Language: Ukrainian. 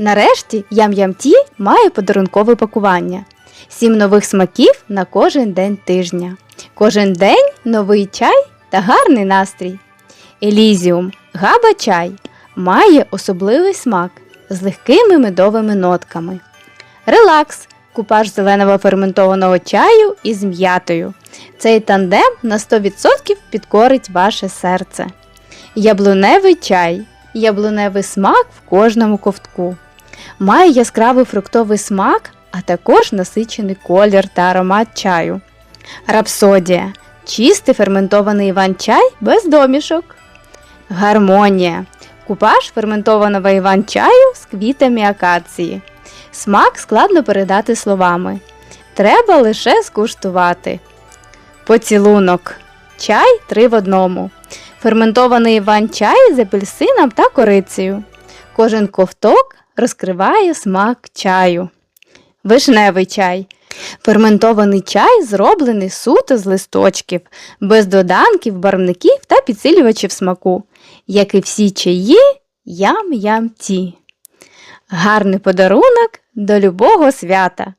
Нарешті ям-ям-ті має подарункове пакування. Сім нових смаків на кожен день тижня. Кожен день новий чай та гарний настрій. Елізіум габа чай має особливий смак з легкими медовими нотками. Релакс купаж зеленого ферментованого чаю із м'ятою. Цей тандем на 100% підкорить ваше серце. Яблуневий чай. Яблуневий смак в кожному ковтку. Має яскравий фруктовий смак, а також насичений колір та аромат чаю. Рапсодія чистий ферментований іван-чай без домішок. Гармонія купаж ферментованого іван-чаю з квітами акації. Смак складно передати словами. Треба лише скуштувати. Поцілунок. Чай три в одному. Ферментований іван-чай з апельсином та корицею. Кожен ковток розкриває смак чаю. Вишневий чай. Ферментований чай зроблений суто з листочків, без доданків, барвників та підсилювачів смаку, як і всі чаї ям-ям-ті. Гарний подарунок до любого свята.